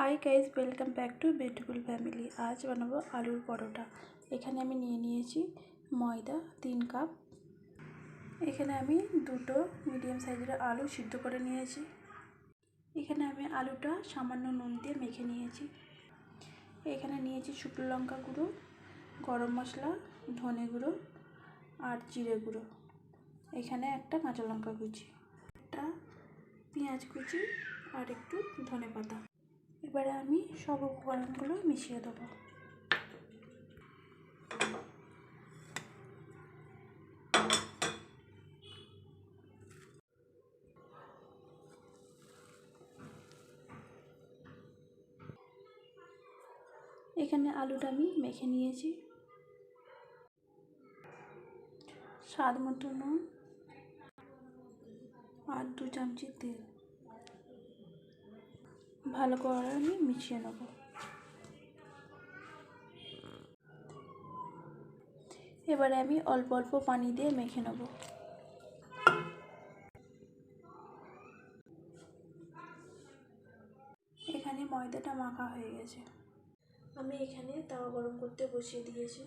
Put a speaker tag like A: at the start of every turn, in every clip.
A: Hi guys welcome back to beautiful family আজ বানাবো আলুর পরোটা। এখানে আমি নিয়ে নিয়েছি ময়দা, তিন কাপ। এখানে আমি দুটো মিডিয়াম সাইজের আলু সিদ্ধ করে নিয়েছি। এখানে আমি আলুটা সামান্য নুন দিয়ে মেখে নিয়েছি। এখানে নিয়েছি শুকনো লঙ্কা গুঁড়ো, গরম মশলা, ধনে গুঁড়ো আর জিরে গুঁড়ো। এখানে একটা কাঁচা লঙ্কা কুচি, একটা পেঁয়াজ কুচি আর একটু ধনে পাতা। এবারে আমি সব উপকরণগুলো মিশিয়ে দেবো। এখানে আলুটা আমি মেখে নিয়েছি। স্বাদ মতো নুন আর দু চামচি তেল। ভালো করে আমি মিশিয়ে নেব। এবারে আমি অল্প অল্প পানি দিয়ে মেখে নেব। এখানে ময়দাটা মাখা হয়ে গেছে। আমি এখানে তাওয়া গরম করতে বসিয়ে দিয়েছি।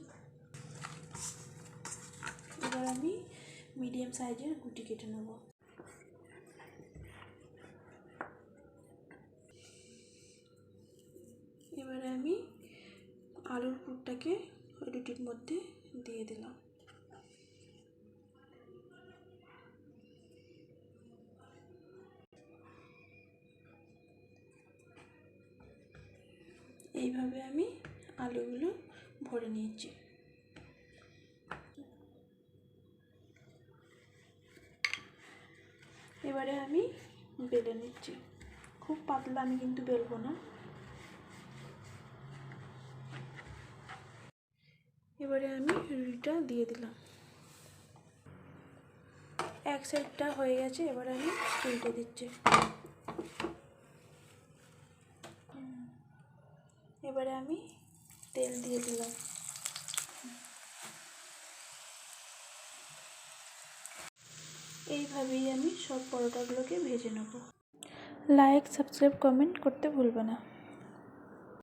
A: এবার আমি মিডিয়াম সাইজের গুটি কেটে নেব এবারে আমি আলুর পুরটাকে রুটির মধ্যে দিয়ে দিলাম। এইভাবে আমি আলুগুলো ভরে নিয়েছি। এবারে আমি বেলে নিচ্ছি। খুব পাতলা আমি কিন্তু বেলবো না। এবারে আমি রুটিটা দিয়ে দিলাম। এক সাইডটা হয়ে গেছে, এবারে আমি উল্টে দিচ্ছি। এবারে আমি তেল দিয়ে দিলাম। এইভাবেই আমি সব পরোটাগুলোকে ভেজে নেব। লাইক, সাবস্ক্রাইব, কমেন্ট করতে ভুলবে না।